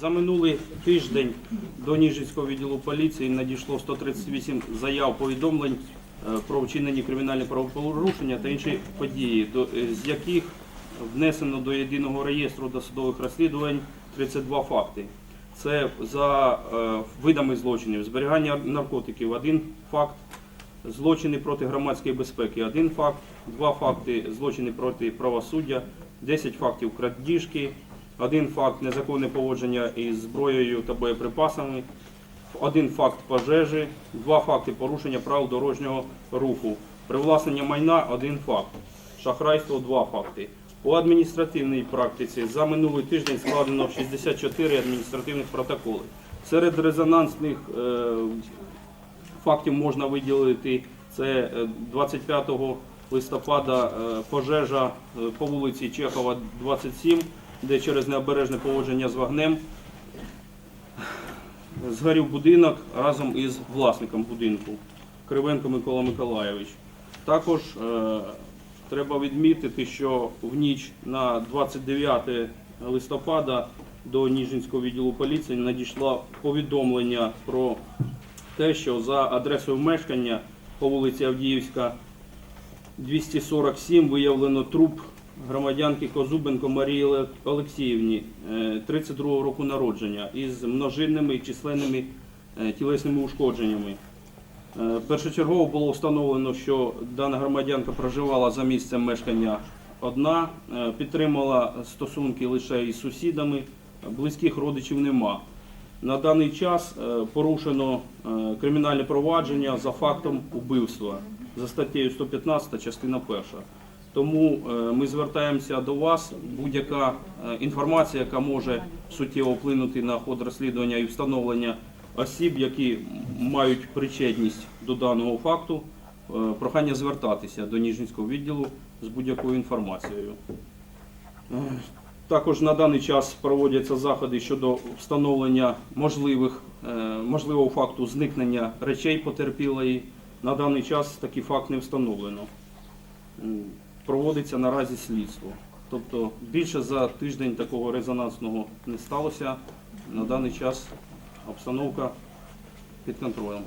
За минулий тиждень до Ніжинського відділу поліції надійшло 138 заяв повідомлень е, про вчинені кримінальні правопорушення та інші події, е, з яких внесено до єдиного реєстру досудових розслідувань 32 факти. Це за е, видами злочинів: зберігання наркотиків один факт, злочини проти громадської безпеки один факт, два факти злочини проти правосуддя, 10 фактів крадіжки, один факт незаконне поводження із зброєю та боєприпасами, один факт пожежі, два факти порушення правил дорожнього руху, привласнення майна один факт, шахрайство два факти. По адміністративній практиці за минулий тиждень складено 64 адміністративних протоколи. Серед резонансних е, фактів можна виділити це е, 25 листопада е, пожежа е, по вулиці Чехова, 27, де через необережне поводження з вогнем згорів будинок разом із власником будинку Кривенко Микола Миколайович. Також е, треба відмітити, що в ніч на 29 листопада до Ніжинського відділу поліції надійшло повідомлення про те, що за адресою мешкання по вулиці Авдіївська 247 виявлено труп громадянки Козубенко Марії Олексіївні, е, 32 року народження, із множинними і численними е, тілесними ушкодженнями. Е, Першочергово було встановлено, що дана громадянка проживала за місцем мешкання одна, е, підтримала стосунки лише із сусідами, близьких родичів нема. На даний час е, порушено е, кримінальне провадження за фактом убивства за статтею 115 частина 1. Тому е, ми звертаємося до вас. Будь-яка інформація, яка може суттєво вплинути на ход розслідування і встановлення осіб, які мають причетність до даного факту, прохання звертатися до Ніжинського відділу з будь-якою інформацією. Також на даний час проводяться заходи щодо встановлення можливих, е, можливого факту зникнення речей потерпілої. На даний час такий факт не встановлено. Проводиться наразі слідство. Тобто більше за тиждень такого резонансного не сталося. На даний час обстановка під контролем.